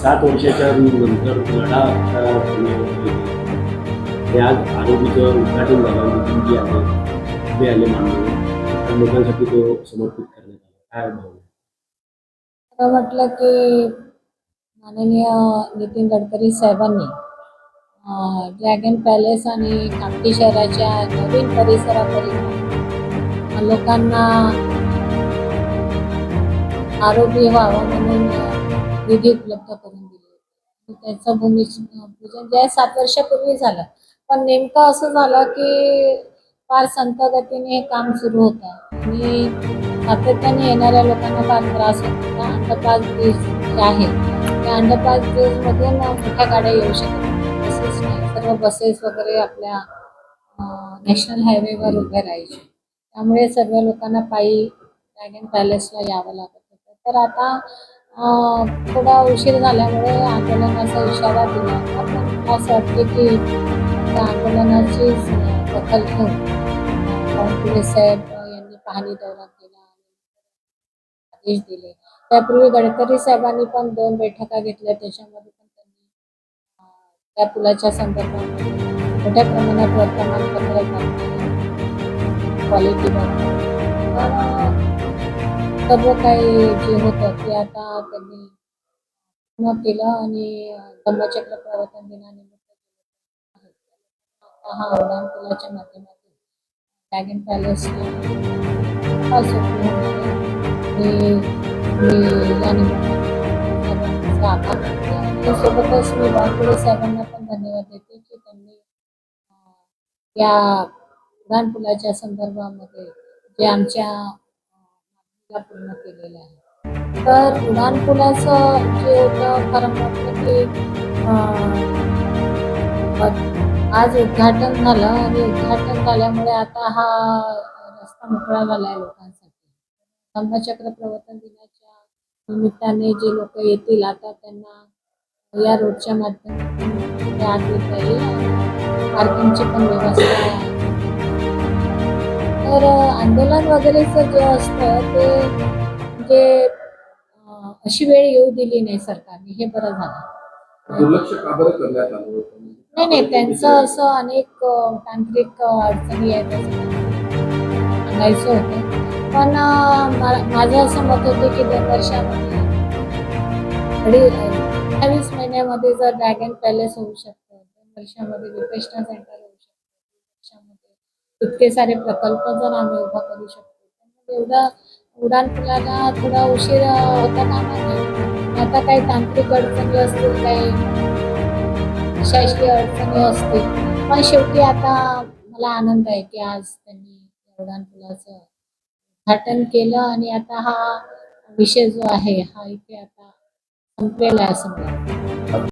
सात वर्षाच्या नंतर लढा आता ते आज आरोग्याचं उद्घाटन झालं नितीन जी आहे ते आले मानले त्या लोकांसाठी तो समर्पित करण्यात आला. काय भाव म्हटलं की माननीय नितीन गडकरी साहेबांनी ड्रॅगन पॅलेस आणि कामठी शहराच्या नवीन परिसराकरिता लोकांना आरोग्य व्हावं म्हणून निधी उपलब्ध करून दिली आणि त्याचं भूमी पूजन जे आहे सात वर्षापूर्वी झालं. पण नेमकं असं झालं की फार संत गतीने हे काम सुरू होतं. आणि सातत्याने येणाऱ्या लोकांना फार त्रास होत होता. अंडरपास ब्रिज जे आहे त्या अंडरपास ब्रिजमधून मोठ्या गाड्या येऊ शकतात तसेच बसेस नाही सर्व बसेस वगैरे आपल्या नॅशनल हायवेवर उभ्या राहायचे. त्यामुळे सर्व लोकांना पायी ड्रॅगन पॅलेसला यावं लागत होतं. तर आता थोडा उशीर झाल्यामुळे आंदोलनाचा इशारा दिला. होता पण असं वाटते की त्या आंदोलनाची दखल घेऊन पावनकुळे साहेब यांनी पाहणी दौरा केला आदेश दिले. त्यापूर्वी गडकरी साहेबांनी पण दोन बैठका घेतल्या. त्याच्यामध्ये पण त्यांनी त्या पुलाच्या संदर्भात मोठ्या प्रमाणात वर्तमानपत्र क्वालिटी तर सर्व काही जे होतं ते आता त्यांनी पूर्ण केलं आणि धम्मचक्र प्रवर्तन दिनानिमित्त हा उडान पुलाच्या माध्यमातून ड्रॅगन पॅलेस सोबतच मी वानखडे साहेबांना पण धन्यवाद देते की त्यांनी या उडान पुलाच्या संदर्भामध्ये जे आमच्या पूर्ण केलेलं आहे. तर उडान पुलाचं जे होतं खरं म्हटलं की आज उद्घाटन झालं आणि उद्घाटन झाल्यामुळे आता हा रस्ता मोकळा झाला आहे लोकांसाठी. धम्मचक्र प्रवर्तन दिनाच्या निमित्ताने जे लोक येतील आता त्यांना या रोडच्या माध्यमातून आत येता येईल. पार्किंगची पण व्यवस्था आहे. आंदोलन वगैरेचं जे असतं ते म्हणजे अशी वेळ येऊ दिली नाही सरकारने. हे बरं झालं. नाही नाही त्यांचं असं अनेक तांत्रिक अडचणी आहेत सांगायचं होतं. पण माझं असं मत होतं की दोन वर्षामध्ये अडी अठ्ठावीस महिन्यामध्ये जर ड्रॅगन पॅलेस होऊ शकतं दोन वर्षामध्ये विपेशना सेंटर होऊ शकतं दोन वर्षामध्ये इतके सारे प्रकल्प जर आम्ही उभा करू शकतो तर एवढा उडान पुलाला थोडा उशीर होता कामा आता काही तांत्रिक अडचणी असतील काही शासकीय अडचणी असतील पण शेवटी आता मला आनंद आहे की आज त्यांनी उडान पुलाचं उद्घाटन केलं आणि आता हा विषय जो आहे हा इथे आता संपलेला आहे असं